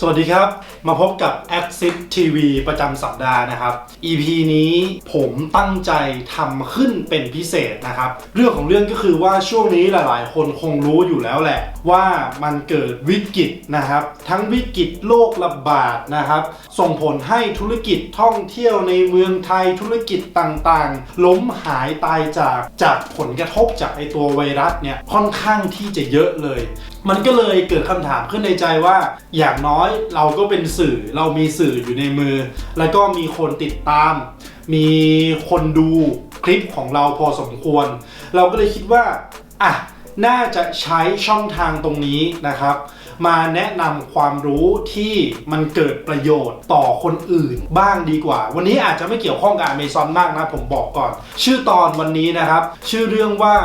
สวัสดีครับ มาพบกับ Axis TV ประจำสัปดาห์นะครับ EP นี้ผมตั้งใจทำขึ้นเป็นพิเศษนะครับ เรื่องของเรื่องก็คือว่าช่วงนี้หลายๆ คนคงรู้อยู่แล้วแหละ ว่ามันเกิดวิกฤตนะครับ ทั้งวิกฤตโรคระบาดนะครับ ส่งผลให้ธุรกิจท่องเที่ยวในเมืองไทยธุรกิจต่างๆ ล้มหายตายจากจากผลกระทบจากไอตัวไวรัสเนี่ยค่อนข้างที่จะเยอะเลย มันก็เลยเกิดคำถามขึ้นในใจว่า อย่างน้อยเราก็เป็นสื่อเรามีสื่ออยู่ในมือ แล้วก็มีคนติดตาม มีคนดูคลิปของเราพอสมควร เราก็เลยคิดว่าอะน่าจะใช้ช่องทางตรงนี้นะครับ มาแนะนำความรู้ที่มันเกิดประโยชน์ต่อคนอื่นบ้างดีกว่า วันนี้อาจจะไม่เกี่ยวข้องกับ Amazon มากนะ ผมบอกก่อน ชื่อตอนวันนี้นะครับ ชื่อเรื่องว่า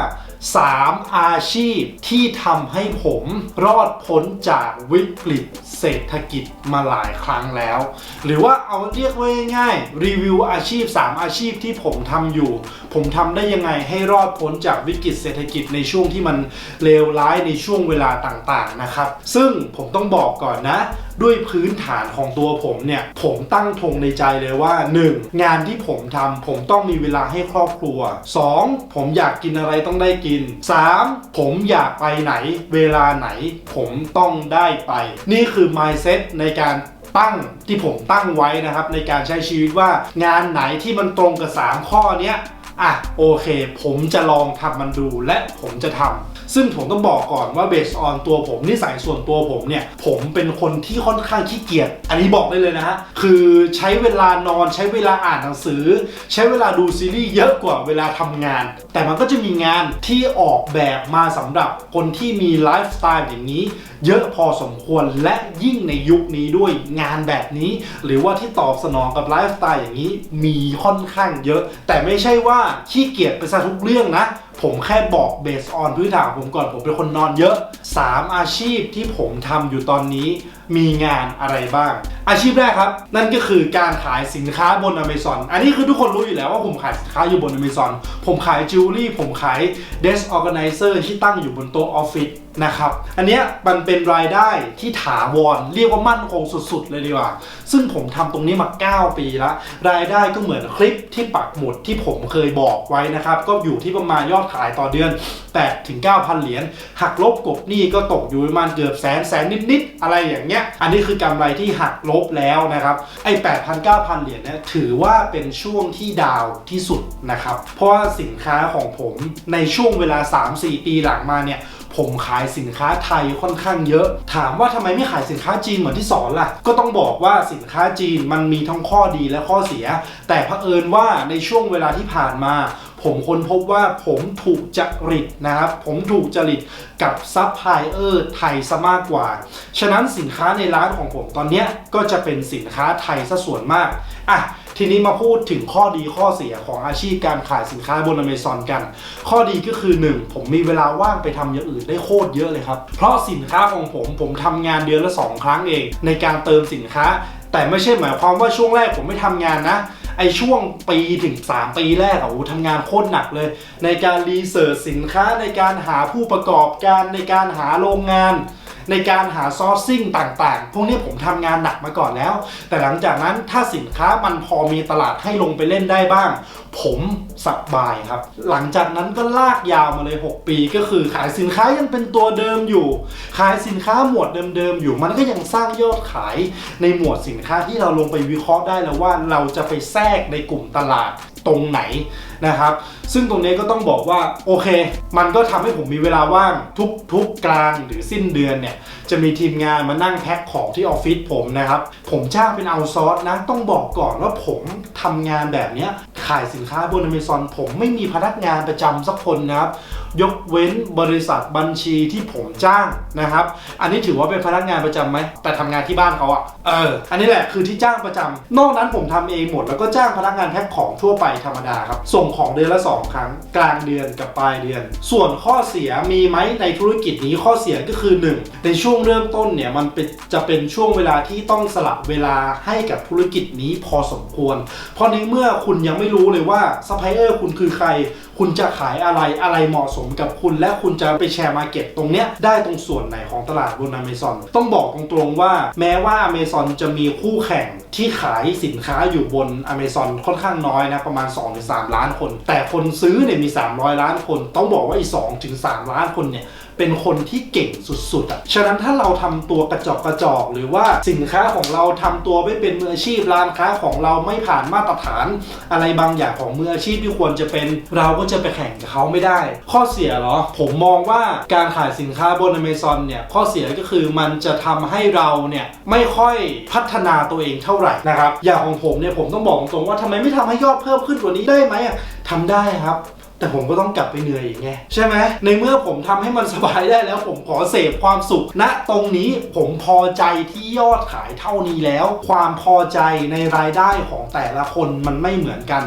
3 อาชีพที่ทำให้ผมรอดพ้นจากวิกฤตเศรษฐกิจมาหลายครั้งแล้ว หรือว่าเอาเรียกว่าง่ายๆรีวิวอาชีพ 3 อาชีพที่ผมทำอยู่ ผมทำได้ยังไงให้รอดพ้นจากวิกฤตเศรษฐกิจในช่วงที่มันเลวร้ายในช่วงเวลาต่างๆนะครับ ซึ่งผมต้องบอกก่อนนะ ด้วยพื้นฐานของตัวผมเนี่ย ผมตั้งธงในใจเลยว่า 1. งานที่ผมทำผมต้องมีเวลาให้ครอบครัว 2. ผมอยากกินอะไรต้องได้กิน 3. ผมอยากไปไหน เวลาไหน ผมต้องได้ไป นี่คือ mindset ในการตั้งที่ผมตั้งไว้นะครับ ในการใช้ชีวิตว่างานไหนที่มันตรงกับ 3 ข้อเนี้ยอะโอเค ผมจะลองทำมันดูและผมจะทำซึ่งผมต้องบอกก่อนว่าเบสออนตัวผมนิสัยส่วนตัวผมเนี่ย ผมเป็นคนที่ค่อนข้างขี้เกียจอันนี้บอกได้เลยนะฮะ คือใช้เวลานอนใช้เวลาอ่านหนังสือ ใช้เวลาดูซีรีส์เยอะกว่าเวลาทำงาน แต่มันก็จะมีงานที่ออกแบบมาสำหรับคนที่มีไลฟ์สไตล์อย่างนี้ เยอะพอสมควรและยิ่งในยุคนี้ด้วยงานแบบนี้ หรือว่าที่ตอบสนองกับไลฟ์สไตล์อย่างนี้มีค่อนข้างเยอะ แต่ไม่ใช่ว่าขี้เกียจไปซะทุกเรื่องนะ ผมแค่บอกเบสออนพื้นฐานของผมก่อนผมเป็นคนนอนเยอะ 3 อาชีพที่ผมทำอยู่ตอนนี้ มีงานอะไรบ้าง อาชีพแรกครับ นั่นก็คือการขายสินค้าบน Amazon อันนี้คือทุกคนรู้อยู่แล้วว่าผมขายสินค้าอยู่บน Amazon ผมขายจิวเวลรี่ผมขาย Desk Organizer ที่ตั้งอยู่บนโต๊ะออฟฟิศนะครับ อันเนี้ยมันเป็นรายได้ที่ถาวรเรียกว่ามั่นคงสุดๆ เลยดีกว่า ซึ่งผมทำตรงนี้มา 9 ปีล้วรายได้ก็เหมือนคลิปที่ปักหมุดที่ผมเคยบอกไว้นะครับ ก็อยู่ที่ประมาณยอดขายต่อเดือน8ถึง9,000 เหรียญหักลบกบหนี้ก็ตกอยู่ประมาณเกือบแสนแสนนิดๆอะไรอย่างเงี้ยอันนี้คือกำไรที่หักลบแล้วนะครับ ไอ้แปดพันเก้าพันเหรียญเนี่ยถือว่าเป็นช่วงที่ดาวที่สุดนะครับ เพราะว่าสินค้าของผมในช่วงเวลา 3-4 ปีหลังมาเนี่ย ผมขายสินค้าไทยค่อนข้างเยอะ ถามว่าทำไมไม่ขายสินค้าจีนเหมือนที่สอนล่ะ ก็ต้องบอกว่าสินค้าจีนมันมีทั้งข้อดีและข้อเสีย แต่เผอิญว่าในช่วงเวลาที่ผ่านมาผมค้นพบว่าผมถูกจริตนะครับ ผมถูกจริตกับซัพพลายเออร์ไทยซะมากกว่า ฉะนั้นสินค้าในร้านของผมตอนนี้ก็จะเป็นสินค้าไทยซะส่วนมาก อะ ทีนี้มาพูดถึงข้อดีข้อเสียของอาชีพการขายสินค้าบน Amazon กัน ข้อดีก็คือ 1 ผมมีเวลาว่างไปทำอย่างอื่นได้โคตรเยอะเลยครับ เพราะสินค้าของผมผมทำงานเดือนละ 2 ครั้งเอง ในการเติมสินค้า แต่ไม่ใช่หมายความว่าช่วงแรกผมไม่ทำงานนะไอช่วงปีถึง 3 ปีแรกอะโอ้โหทำงานโคตรหนักเลย ในการรีเสิร์ชสินค้าในการหาผู้ประกอบการในการหาโรงงาน ในการหาซอร์ซิ่งต่างๆ พวกนี้ผมทำงานหนักมาก่อนแล้ว แต่หลังจากนั้นถ้าสินค้ามันพอมีตลาดให้ลงไปเล่นได้บ้าง ผมสบายครับ หลังจากนั้นก็ลากยาวมาเลย 6 ปีก็คือขายสินค้ายังเป็นตัวเดิมอยู่ ขายสินค้าหมวดเดิมๆอยู่ มันก็ยังสร้างยอดขายในหมวดสินค้าที่เราลงไปวิเคราะห์ได้แล้วว่าเราจะไปแทรกในกลุ่มตลาดตรงไหน นะครับ ซึ่งตรงนี้ก็ต้องบอกว่าโอเค มันก็ทำให้ผมมีเวลาว่างทุกทุกกลางหรือสิ้นเดือนเนี่ย จะมีทีมงานมานั่งแพ็คของที่ออฟฟิศผมนะครับ ผมจ้างเป็นเอาซอร์สนะ ต้องบอกก่อนว่าผมทำงานแบบนี้ขายสินค้าบน Amazon ผมไม่มีพนักงานประจำสักคนนะครับยกเว้นบริษัทบัญชีที่ผมจ้างนะครับ อันนี้ถือว่าเป็นพนักงานประจำไหม แต่ทำงานที่บ้านเขาอะเออ อันนี้แหละคือที่จ้างประจำนอกนั้นผมทำเองหมดแล้วก็จ้างพนักงานแพ็คของทั่วไปธรรมดาครับ ส่งของเดือนละ 2 ครั้ง กลางเดือนกับปลายเดือน ส่วนข้อเสียมีไหมในธุรกิจนี้ข้อเสียก็คือ 1 ในช่วงเริ่มต้นเนี่ยมันเป็นจะเป็นช่วงเวลาที่ต้องสละเวลาให้กับธุรกิจนี้พอสมควร เพราะในเมื่อคุณยังไม่รู้เลยว่าซัพพลายเออร์คุณคือใครคุณจะขายอะไรอะไรเหมาะสมกับคุณ และคุณจะไปแชร์มาเก็ตตรงเนี้ยได้ตรงส่วนไหนของตลาดบนอเมซอนต้องบอกตรงๆว่า แม้ว่าอเมซอนจะมีคู่แข่งที่ขายสินค้าอยู่บน a เม z o n ค่อนข้างน้อยนะ ประมาณ 2-3 ล้านคน แต่คนซื้อเนี่ยมี 300 ล้านคน ต้องบอกว่าอีก2-3 ล้านคนเนี่ย เป็นคนที่เก่งสุดๆอะฉะนั้นถ้าเราทำตัวกระจอกกระจอกหรือว่าสินค้าของเราทำตัวไม่เป็นมืออาชีพร้านค้าของเราไม่ผ่านมาตรฐาน อะไรบางอย่างของมืออาชีพที่ควรจะเป็นเราก็จะไปแข่งกับเขาไม่ได้ ข้อเสียเหรอ ผมมองว่าการขายสินค้าบน Amazon เนี่ยข้อเสียก็คือมันจะทำให้เราเนี่ยไม่ค่อยพัฒนาตัวเองเท่าไหร่นะครับอย่างของผมเนี่ยผมต้องบอกตรงๆว่าทำไมไม่ทำให้ยอดเพิ่มขึ้นกว่านี้ได้ไหมอะทำได้ครับ แต่ผมก็ต้องกลับไปเหนื่อยอีกไงใช่ไหมในเมื่อผมทำให้มันสบายได้แล้ว ผมขอเสพความสุขณะตรงนี้ผมพอใจที่ยอดขายเท่านี้แล้ว ความพอใจในรายได้ของแต่ละคนมันไม่เหมือนกัน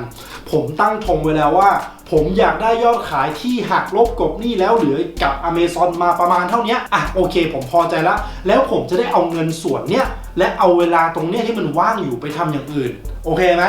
ผมตั้งธงไว้แล้วว่า ผมอยากได้ยอดขายที่หักลบกบหนี้แล้วเหลือกับ Amazon มาประมาณเท่านี้อะโอเค ผมพอใจแล้วแล้วผมจะได้เอาเงินส่วนเนี้ยและเอาเวลาตรงเนี้ยที่มันว่างอยู่ไปทำอย่างอื่น โอเคไหม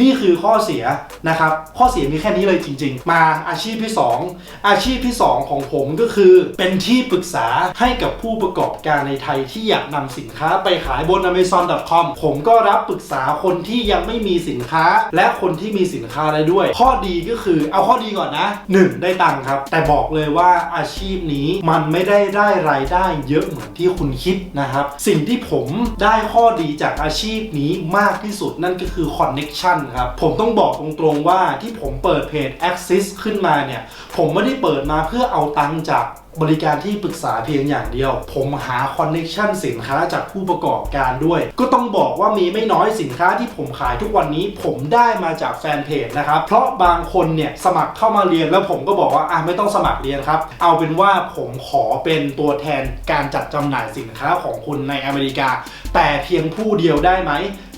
นี่คือข้อเสียนะครับ ข้อเสียมีแค่นี้เลยจริง ๆ มาอาชีพที่ 2 อาชีพที่ 2 ของผมก็คือ เป็นที่ปรึกษาให้กับผู้ประกอบการในไทยที่อยากนำสินค้าไปขายบน amazon.com ผมก็รับปรึกษาคนที่ยังไม่มีสินค้า และคนที่มีสินค้าได้ด้วย ข้อดีก็คือเอาข้อดีก่อนนะ 1 ได้ตังค์ครับ แต่บอกเลยว่าอาชีพนี้มันไม่ได้ได้รายได้เยอะเหมือนที่คุณคิดนะครับ สิ่งที่ผมได้ข้อดีจากอาชีพนี้มากที่สุดนั่นก็คือ connection ครับ ผมต้องบอกตรงๆว่าที่ผมเปิดเพจ Axis ขึ้นมาเนี่ย ผมไม่ได้เปิดมาเพื่อเอาตังค์จากบริการที่ปรึกษาเพียงอย่างเดียว ผมหาคอนเน็ชันสินค้าจากผู้ประกอบการด้วย ก็ต้องบอกว่ามีไม่น้อยสินค้าที่ผมขายทุกวันนี้ ผมได้มาจากแฟนเพจนะครับ เพราะบางคนเนี่ยสมัครเข้ามาเรียนแล้วผมก็บอกว่าอะไม่ต้องสมัครเรียนครับ เอาเป็นว่าผมขอเป็นตัวแทนการจัดจำหน่ายสินค้าของคุณในอเมริกา แต่เพียงผู้เดียวได้ไหม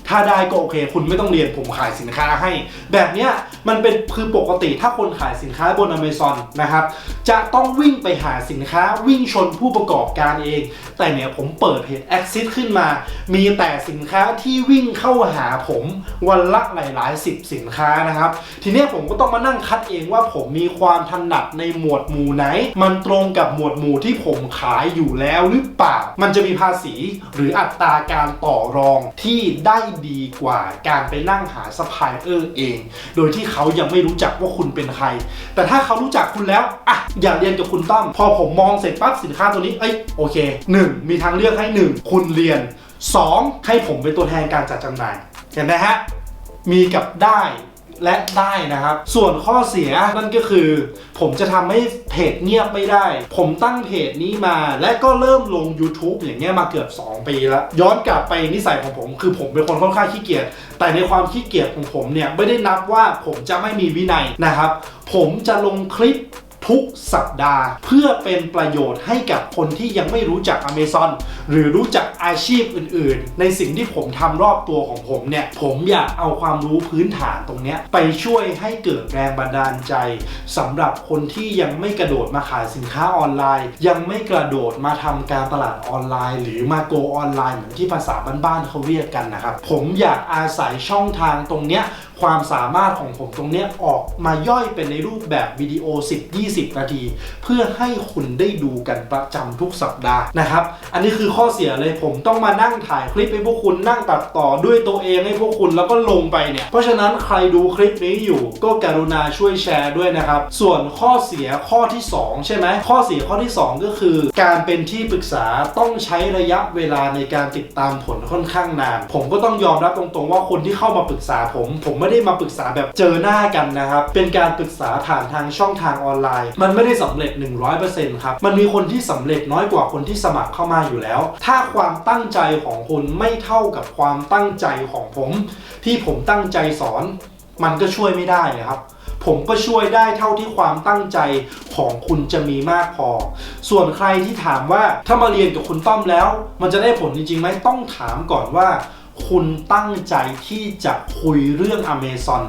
ถ้าได้ก็โอเค คุณไม่ต้องเรียนผมขายสินค้าให้ แบบเนี้ยมันเป็นคือปกติถ้าคนขายสินค้าบน Amazon นะครับจะต้องวิ่งไปหาสินค้าวิ่งชนผู้ประกอบการเอง แต่เนี่ยผมเปิดเพจ Axis ขึ้นมา มีแต่สินค้าที่วิ่งเข้าหาผมวันละหลายๆสิบสินค้านะครับ ทีเนี้ยผมก็ต้องมานั่งคัดเองว่าผมมีความถนัดในหมวดหมู่ไหน มันตรงกับหมวดหมู่ที่ผมขายอยู่แล้วหรือเปล่า มันจะมีภาษีหรืออัตราการต่อรองที่ได้ดีกว่าการไปนั่งหาซัพพลายเออร์เอง โดยที่เขายังไม่รู้จักว่าคุณเป็นใคร แต่ถ้าเขารู้จักคุณแล้วอะอย่าเรียนกับคุณต้อม พอผมมองเสร็จปั๊บสินค้าตัวนี้เอ้ยโอเค 1. มีทางเลือกให้ 1 คุณเรียน 2. ให้ผมเป็นตัวแทนการจัดจำหน่ายเห็นไหมฮะมีกับได้ และได้นะครับ ส่วนข้อเสียนั่นก็คือ ผมจะทำให้เพจเงียบไม่ได้ ผมตั้งเพจนี้มา และก็เริ่มลง YouTube อย่างเงี้ยมาเกือบ 2 ปีแล้ว ย้อนกลับไปนิสัยของผม คือผมเป็นคนค่อนข้างขี้เกียจแต่ในความขี้เกียจของผมเนี่ยไม่ได้นับว่าผมจะไม่มีวินัยนะครับ ผมจะลงคลิป ทุกสัปดาห์ เพื่อเป็นประโยชน์ให้กับคนที่ยังไม่รู้จัก Amazon หรือรู้จักอาชีพอื่นๆ ในสิ่งที่ผมทำรอบตัวของผมเนี่ย ผมอยากเอาความรู้พื้นฐานตรงนี้ไปช่วยให้เกิดแรงบันดาลใจสำหรับคนที่ยังไม่กระโดดมาขายสินค้าออนไลน์ ยังไม่กระโดดมาทำการตลาดออนไลน์ หรือมาโกออนไลน์เหมือนที่ภาษาบ้านๆเขาเรียกกันนะครับผมอยากอาศัยช่องทางตรงเนี้ย ความสามารถของผมตรงนี้ออกมาย่อยเป็นในรูปแบบวิดีโอ 10-20 นาที เพื่อให้คุณได้ดูกันประจำทุกสัปดาห์นะครับ อันนี้คือข้อเสียเลยผมต้องมานั่งถ่ายคลิปให้พวกคุณนั่งตัดต่อด้วยตัวเองให้พวกคุณแล้วก็ลงไปเนี่ย เพราะฉะนั้นใครดูคลิปนี้อยู่ก็กรุณาช่วยแชร์ด้วยนะครับ ส่วนข้อเสียข้อที่ 2 ใช่ไหมข้อเสียข้อที่ 2 ก็คือ การเป็นที่ปรึกษาต้องใช้ระยะเวลาในการติดตามผลค่อนข้างนาน ผมก็ต้องยอมรับตรงๆว่าคนที่เข้ามาปรึกษาผมผมไม่ได้มาปรึกษาแบบเจอหน้ากันนะครับ เป็นการปรึกษาผ่านทางช่องทางออนไลน์ มันไม่ได้สำเร็จ 100%ครับ มันมีคนที่สำเร็จน้อยกว่าคนที่สมัครเข้ามาอยู่แล้ว ถ้าความตั้งใจของคุณไม่เท่ากับความตั้งใจของผม ที่ผมตั้งใจสอน มันก็ช่วยไม่ได้นะครับผมก็ช่วยได้เท่าที่ความตั้งใจของคุณจะมีมากพอ ส่วนใครที่ถามว่าถ้ามาเรียนกับคุณต้อมแล้ว มันจะได้ผลจริงๆไหมต้องถามก่อนว่า คุณตั้งใจที่จะคุยเรื่อง Amazon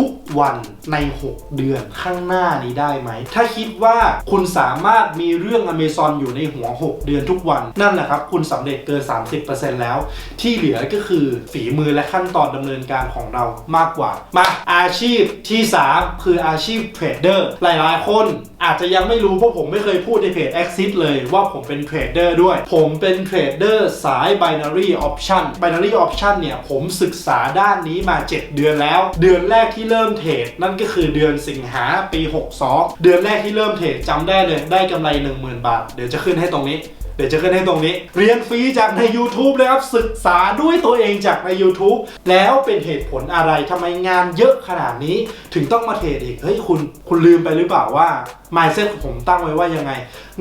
ทุกวันใน 6 เดือนข้างหน้านี้ได้ไหม ถ้าคิดว่าคุณสามารถมีเรื่อง Amazon อยู่ในหัว 6 เดือนทุกวัน นั่นแหละครับ คุณสำเร็จเกิน 30%แล้ว ที่เหลือก็คือฝีมือและขั้นตอนดำเนินการของเรามากกว่า มาอาชีพที่ 3 คืออาชีพเทรดเดอร์หลายๆ คน อาจจะยังไม่รู้เพราะผมไม่เคยพูดในเพจ Exit เลยว่าผมเป็นเทรดเดอร์ด้วย ผมเป็นเทรดเดอร์สาย Binary Option Binary Option เนี่ย ผมศึกษาด้านนี้มา 7 เดือนแล้ว เดือนแรกที่เริ่มเทรดนั่นก็คือเดือนสิงหาปี 62 เดือนแรกที่เริ่มเทรดจำได้เลยได้กำไร 10,000 บาท เดี๋ยวจะขึ้นให้ตรงนี้ เดี๋ยวจะขึ้นให้ตรงนี้ เรียนฟรีจากใน YouTube เลยครับศึกษาด้วยตัวเองจากใน YouTube แล้วเป็นเหตุผลอะไรทำไมงานเยอะขนาดนี้ ถึงต้องมาเทรดอีกเฮ้ยคุณคุณลืมไปหรือเปล่าว่า mindset ของผมตั้งไว้ว่ายังไง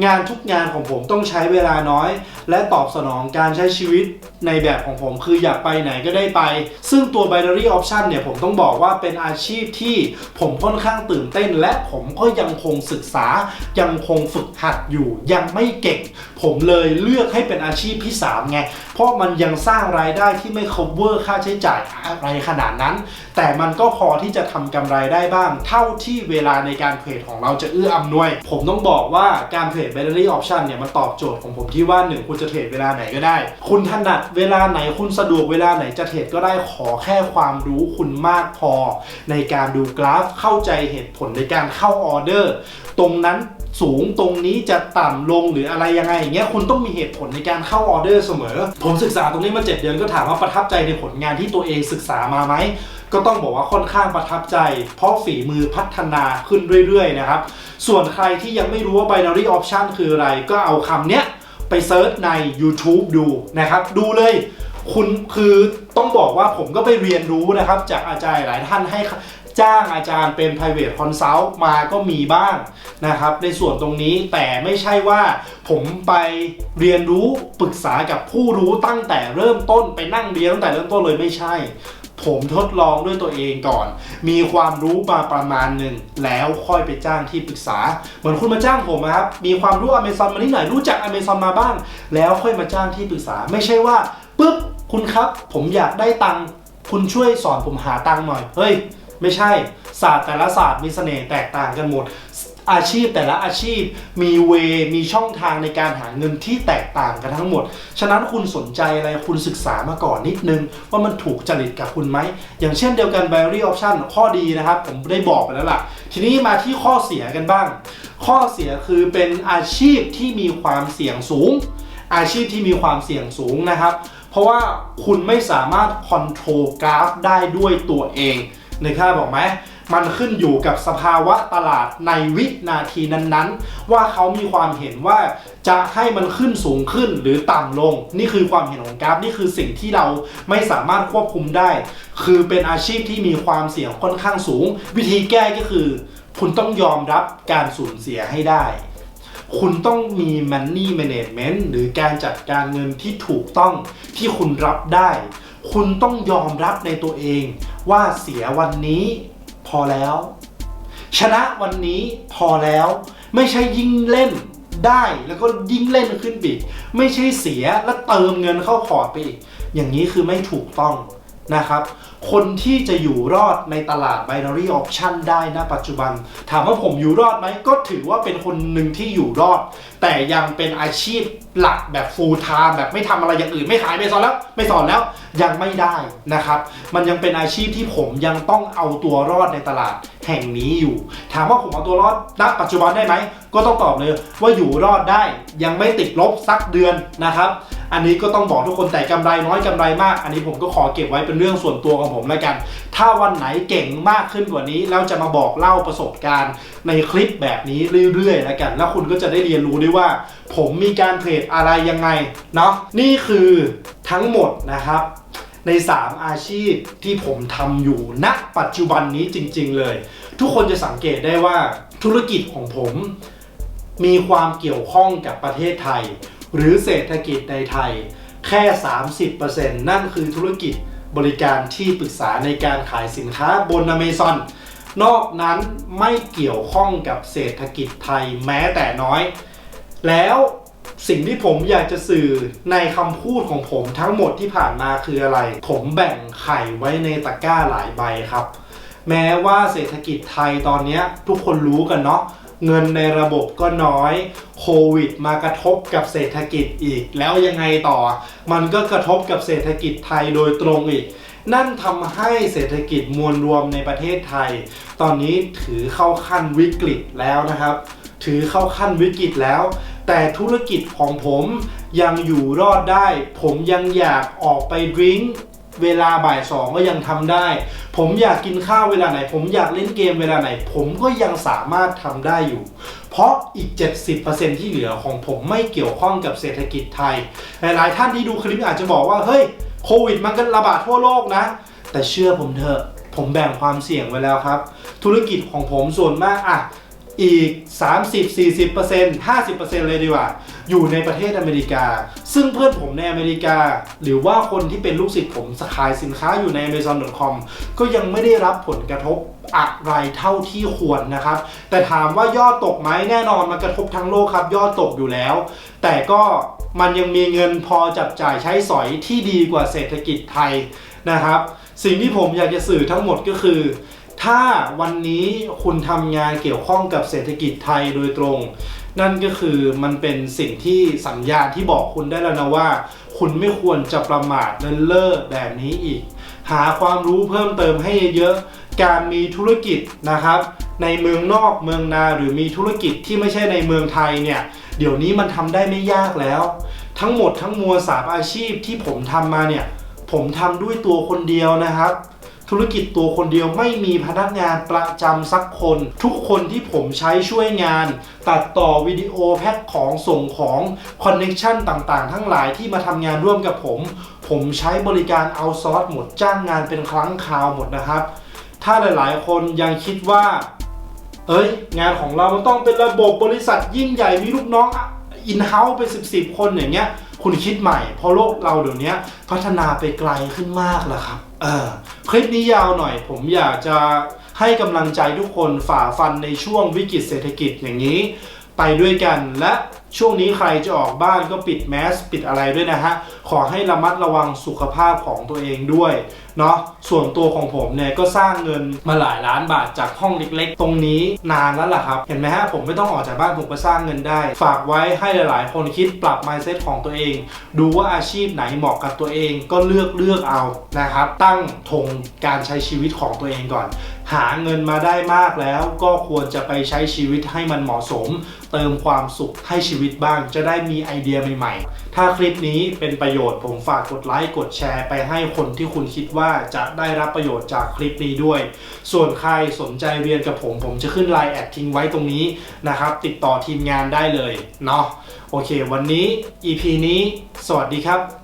งานทุกงานของผมต้องใช้เวลาน้อย และตอบสนองการใช้ชีวิตในแบบของผมคืออยากไปไหนก็ได้ไป ซึ่งตัว binary option เนี่ยผมต้องบอกว่าเป็นอาชีพที่ผมค่อนข้างตื่นเต้น และผมก็ยังคงศึกษา ยังคงฝึกหัดอยู่ยังไม่เก่ง ผมเลยเลือกให้เป็นอาชีพที่3ไง ราะมันยังสร้างรายได้ที่ไม่ cover ค่าใช้จ่ายอะไรขนาดนั้น แต่มันก็พอที่จะทำกำไรได้บ้าง เท่าที่เวลาในการเทรดของเราจะเอื้ออำนวย ผมต้องบอกว่าการเทรด binary option เนี่ยมันตอบโจทย์ของผมที่ว่าหนึ่งคุณจะเทรดเวลาไหนก็ได้ คุณถนัดเวลาไหนคุณสะดวกเวลาไหนจะเทรดก็ได้ขอแค่ความรู้คุณมากพอ ในการดูกราฟเข้าใจเหตุผลในการเข้าออเดอร์ ตรงนั้น สูงตรงนี้จะต่ำลงหรืออะไรยังไงอย่างเงี้ยคุณต้องมีเหตุผลในการเข้าออเดอร์เสมอ ผมศึกษาตรงนี้มา7เดือนก็ถามว่าประทับใจในผลงานที่ตัวเองศึกษามาไหมก็ต้องบอกว่าค่อนข้างประทับใจ เพราะฝีมือพัฒนาขึ้นเรื่อยๆนะครับ ส่วนใครที่ยังไม่รู้ว่า binary option คืออะไร ก็เอาคำเนี้ยไปเซิร์ชใน YouTube ดูนะครับ ดูเลยคุณคือต้องบอกว่าผมก็ไปเรียนรู้นะครับ จากอาจารย์หลายท่านให้ จ้างอาจารย์เป็น private consult มาก็มีบ้างนะครับ ในส่วนตรงนี้แต่ไม่ใช่ว่าผมไปเรียนรู้ปรึกษากับผู้รู้ตั้งแต่เริ่มต้นไปนั่งเรียนตั้งแต่เริ่มต้นเลยไม่ใช่ ผมทดลองด้วยตัวเองก่อน มีความรู้มาประมาณหนึ่งแล้วค่อยไปจ้างที่ปรึกษา เหมือนคุณมาจ้างผมนะครับ มีความรู้อเมซอนมานิดหน่อยรู้จักอเมซอนมาบ้าง แล้วค่อยมาจ้างที่ปรึกษา ไม่ใช่ว่าปุ๊บคุณครับ ผมอยากได้ตังค์คุณช่วยสอนผมหาตังค์หน่อย เฮ้ย ไม่ใช่ศาสตร์แต่ละศาสตร์มีเสน่ห์แตกต่างกันหมด อาชีพแต่ละอาชีพมีเวมีช่องทางในการหาเงินที่แตกต่างกันทั้งหมด ฉะนั้นคุณสนใจอะไรคุณศึกษามาก่อนนิดนึง ว่ามันถูกจริตกับคุณไหม อย่างเช่นเดียวกัน binary option ข้อดีนะครับ ผมได้บอกไปแล้วล่ะ ทีนี้มาที่ข้อเสียกันบ้าง ข้อเสียคือเป็นอาชีพที่มีความเสี่ยงสูง อาชีพที่มีความเสี่ยงสูงนะครับ เพราะว่าคุณไม่สามารถคอนโทรลกราฟได้ด้วยตัวเอง ในค่าพบอกไหมมันขึ้นอยู่กับสภาวะตลาดในวินาทีนั้นๆ ว่าเขามีความเห็นว่าจะให้มันขึ้นสูงขึ้นหรือต่ำลง นี่คือความเห็นของกราฟนี่คือสิ่งที่เราไม่สามารถควบคุมได้ คือเป็นอาชีพที่มีความเสี่ยงค่อนข้างสูง วิธีแก้ก็คือ คุณต้องยอมรับการสูญเสียให้ได้ คุณต้องมี money management หรือการจัดการเงินที่ถูกต้องที่คุณรับได้ คุณต้องยอมรับในตัวเอง ว่าเสียวันนี้พอแล้ว ชนะวันนี้พอแล้ว ไม่ใช่ยิ่งเล่นได้แล้วก็ยิ่งเล่นขึ้นไปอีกไม่ใช่เสียแล้วเติมเงินเข้าพอร์ตไปอีกอย่างนี้คือไม่ถูกต้องนะครับ คนที่จะอยู่รอดในตลาด binary option ได้ณปัจจุบัน ถามว่าผมอยู่รอดไหมก็ถือว่าเป็นคนหนึ่งที่อยู่รอด แต่ยังเป็นอาชีพหลักแบบ full time แบบไม่ทำอะไรอย่างอื่นไม่ขายไม่สอนแล้ว ไม่สอนแล้วยังไม่ได้นะครับ มันยังเป็นอาชีพที่ผมยังต้องเอาตัวรอดในตลาดแห่งนี้อยู่ ถามว่าผมเอาตัวรอดณปัจจุบันได้ไหมก็ต้องตอบเลยว่าอยู่รอดได้ยังไม่ติดลบสักเดือนนะครับ อันนี้ก็ต้องบอกทุกคนแต่กำไรน้อยกำไรมาก อันนี้ผมก็ขอเก็บไว้เป็นเรื่องส่วนตัวของผมแล้วกัน ถ้าวันไหนเก่งมากขึ้นกว่านี้ แล้วจะมาบอกเล่าประสบการณ์ในคลิปแบบนี้เรื่อยๆแล้วกัน แล้วคุณก็จะได้เรียนรู้ด้วยว่า ผมมีการเทรดอะไรยังไงเนาะนี่คือทั้งหมดนะครับใน 3 อาชีพที่ผมทำอยู่ณปัจจุบันนี้จริง ๆ เลย ทุกคนจะสังเกตได้ว่าธุรกิจของผม มีความเกี่ยวข้องกับประเทศไทย หรือเศรษฐกิจในไทย แค่ 30%นั่นคือธุรกิจ บริการที่ปรึกษาในการขายสินค้าบน Amazon นอกนั้นไม่เกี่ยวข้องกับเศรษฐกิจไทยแม้แต่น้อย แล้วสิ่งที่ผมอยากจะสื่อในคำพูดของผมทั้งหมดที่ผ่านมาคืออะไร ผมแบ่งไข่ไว้ในตะกร้าหลายใบครับ แม้ว่าเศรษฐกิจไทยตอนนี้ทุกคนรู้กันเนาะ เงินในระบบก็น้อยโควิดมากระทบกับเศรษฐกิจอีก แล้วยังไงต่อ มันก็กระทบกับเศรษฐกิจไทยโดยตรงอีก นั่นทำให้เศรษฐกิจมวลรวมในประเทศไทย ตอนนี้ถือเข้าขั้นวิกฤตแล้วนะครับ ถือเข้าขั้นวิกฤตแล้ว แต่ธุรกิจของผมยังอยู่รอดได้ ผมยังอยากออกไปดริงก์ เวลาบ่ายสองก็ยังทำได้ ผมอยากกินข้าวเวลาไหน ผมอยากเล่นเกมเวลาไหน ผมก็ยังสามารถทำได้อยู่ เพราะอีก 70%ที่เหลือของผมไม่เกี่ยวข้องกับเศรษฐกิจไทย หลายๆท่านที่ดูคลิปอาจจะบอกว่า เฮ้ยโควิดมันก็ระบาดทั่วโลกนะ แต่เชื่อผมเถอะ ผมแบ่งความเสี่ยงไว้แล้วครับ ธุรกิจของผมส่วนมากอะ อีก 30 40 50 เลยดีกว่า อยู่ในประเทศอเมริกา ซึ่งเพื่อนผมในอเมริกา หรือว่าคนที่เป็นลูกศิษย์ผมขายสินค้าอยู่ใน amazon.com ก็ยังไม่ได้รับผลกระทบอะไรเท่าที่ควรนะครับ แต่ถามว่ายอดตกไหมแน่นอนมันกระทบทั้งโลกครับ ยอดตกอยู่แล้ว แต่ก็มันยังมีเงินพอจับจ่ายใช้สอยที่ดีกว่าเศรษฐกิจไทยนะครับ สิ่งที่ผมอยากจะสื่อทั้งหมดก็คือ ถ้าวันนี้คุณทำงานเกี่ยวข้องกับเศรษฐกิจไทยโดยตรง นั่นก็คือมันเป็นสิ่งที่สัญญาณที่บอกคุณได้แล้วนะว่า คุณไม่ควรจะประมาทเลินเล่อแบบนี้อีก หาความรู้เพิ่มเติมให้เยอะๆการมีธุรกิจนะครับ ในเมืองนอกเมืองนาหรือมีธุรกิจที่ไม่ใช่ในเมืองไทยเนี่ยเดี๋ยวนี้มันทำได้ไม่ยากแล้ว ทั้งหมดทั้งมวลสามอาชีพที่ผมทำมาเนี่ยผมทำด้วยตัวคนเดียวนะครับ ธุรกิจตัวคนเดียวไม่มีพนักงานประจำสักคน ทุกคนที่ผมใช้ช่วยงาน ตัดต่อวิดีโอแพ็คของส่งของคอนเน็ชันต่างๆ ทั้งหลายที่มาทำงานร่วมกับผม ผมใช้บริการเอาซอสหมดจ้างงานเป็นครั้งคราวหมดนะครับ ถ้าหลายๆ คนยังคิดว่า เอ้ย งานของเรามันต้องเป็นระบบบริษัทยิ่งใหญ่มีลูกน้อง อินเฮ้าส์เป็นสิบสิบคนอย่างเงี้ย คุณคิดใหม่ เพราะโลกเราเดี๋ยวนี้พัฒนาไปไกลขึ้นมากแล้วครับ เออ คลิปนี้ยาวหน่อย ผมอยากจะให้กำลังใจทุกคนฝ่าฟันในช่วงวิกฤตเศรษฐกิจอย่างนี้ ไปด้วยกัน และช่วงนี้ใครจะออกบ้านก็ปิดแมสปิดอะไรด้วยนะฮะ ขอให้ระมัดระวังสุขภาพของตัวเองด้วยเนาะส่วนตัวของผมเนี่ยก็สร้างเงินมาหลายล้านบาทจากห้องเล็กๆ ตรงนี้นานแล้วล่ะครับ เห็นไหมฮะผมไม่ต้องออกจากบ้านผมก็สร้างเงินได้ ฝากไว้ให้หลายๆ คนคิดปรับ mindset ของตัวเอง ดูว่าอาชีพไหนเหมาะกับตัวเองก็เลือกเลือกเอานะครับ ตั้งธงการใช้ชีวิตของตัวเองก่อน หาเงินมาได้มากแล้วก็ควรจะไปใช้ชีวิตให้มันเหมาะสม เติมความสุขให้ชีวิตบ้าง จะได้มีไอเดียใหม่ๆ ถ้าคลิปนี้เป็นประโยชน์ผมฝากกดไลค์กดแชร์ไปให้คนที่คุณคิดว่าจะได้รับประโยชน์จากคลิปนี้ด้วย ส่วนใครสนใจเรียนกับผมผมจะขึ้นไลน์แอดทิ้งไว้ตรงนี้นะครับ ติดต่อทีมงานได้เลยเนาะโอเค วันนี้ EP นี้ สวัสดีครับ